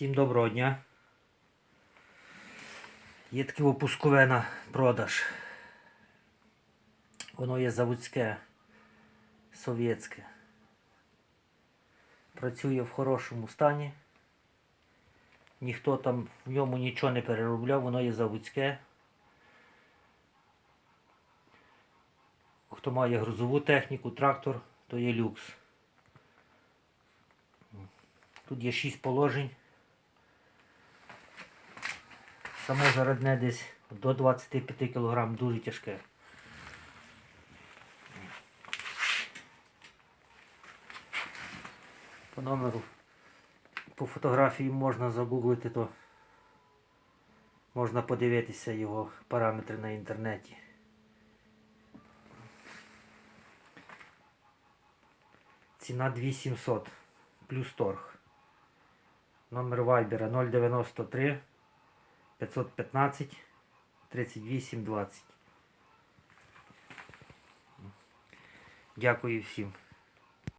Всім доброго дня. Є таке опускове на продаж. Воно є заводське, совєтське. Працює в хорошому стані. Ніхто там в ньому нічого не переробляв, воно є заводське. Хто має грузову техніку, трактор, то є люкс. Тут є 6 положень. Само зарядне десь до 25 кг, дуже тяжке. По номеру, по фотографії можна загуглити, то можна подивитися його параметри на інтернеті. Ціна 2700 плюс торг. Номер вайбера 093 515 38 20. Дякую всім.